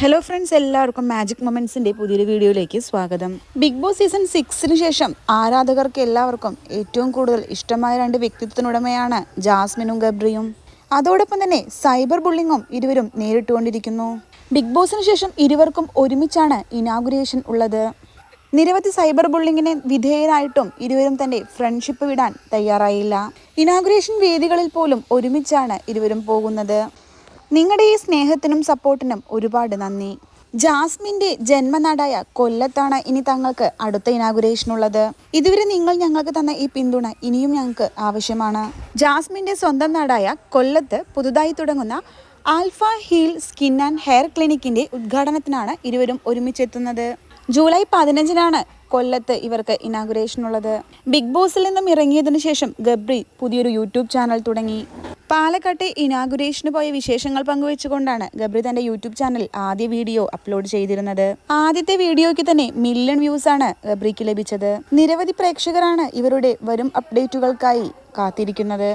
Hello friends എല്ലാവർക്കും magic മൊമെൻസിന്റെ പുതിയൊരു വീഡിയോയിലേക്ക് സ്വാഗതം. ബിഗ് ബോസ് സീസൺ സിക്സിന് ശേഷം ആരാധകർക്ക് എല്ലാവർക്കും ഏറ്റവും കൂടുതൽ ഇഷ്ടമായ രണ്ട് വ്യക്തിത്വത്തിനുടമയാണ് ജാസ്മിനും ഗബ്രിയും. അതോടൊപ്പം തന്നെ സൈബർ ബുള്ളിങ്ങും ഇരുവരും നേരിട്ടുകൊണ്ടിരിക്കുന്നു. ബിഗ് ബോസിന് ശേഷം ഇരുവർക്കും ഒരുമിച്ചാണ് ഇനാഗുറേഷൻ ഉള്ളത്. നിരവധി സൈബർ ബുള്ളിങ്ങിന് വിധേയരായിട്ടും ഇരുവരും തന്റെ ഫ്രണ്ട്ഷിപ്പ് വിടാൻ തയ്യാറായില്ല. ഇനാഗുറേഷൻ വേദികളിൽ പോലും ഒരുമിച്ചാണ് ഇരുവരും പോകുന്നത്. നിങ്ങളുടെ ഈ സ്നേഹത്തിനും സപ്പോർട്ടിനും ഒരുപാട് നന്ദി. ജാസ്മിന്റെ ജന്മനാടായ കൊല്ലത്താണ് ഇനി തങ്ങൾക്ക് അടുത്ത ഇനാഗുറേഷൻ ഉള്ളത് ഇതുവരെ നിങ്ങൾ ഞങ്ങൾക്ക് തന്ന ഈ പിന്തുണ ഇനിയും ഞങ്ങൾക്ക് ആവശ്യമാണ്. ജാസ്മിന്റെ സ്വന്തം നാടായ കൊല്ലത്ത് പുതുതായി തുടങ്ങുന്ന alpha heal skin and hair ക്ലിനിക്കിന്റെ ഉദ്ഘാടനത്തിനാണ് ഇരുവരും ഒരുമിച്ചെത്തുന്നത്. ജൂലൈ പതിനഞ്ചിനാണ് കൊല്ലത്ത് ഇവർക്ക് ഇനാഗുറേഷൻ ഉള്ളത് ബിഗ് ബോസിൽ നിന്നും ഇറങ്ങിയതിനു ശേഷം ഗബ്രി പുതിയൊരു യൂട്യൂബ് ചാനൽ തുടങ്ങി. പാലക്കാട്ടെ ഇനാഗുരേഷന് പോയ വിശേഷങ്ങൾ പങ്കുവെച്ചുകൊണ്ടാണ് ഗബ്രി തന്റെ യൂട്യൂബ് ചാനൽ ആദ്യ വീഡിയോ അപ്ലോഡ് ചെയ്തിരുന്നത്. ആദ്യത്തെ വീഡിയോയ്ക്ക് തന്നെ മില്യൺ വ്യൂസ് ആണ് ഗബ്രിക്ക് ലഭിച്ചത്. നിരവധി പ്രേക്ഷകരാണ് ഇവരുടെ വരും അപ്ഡേറ്റുകൾക്കായി കാത്തിരിക്കുന്നത്.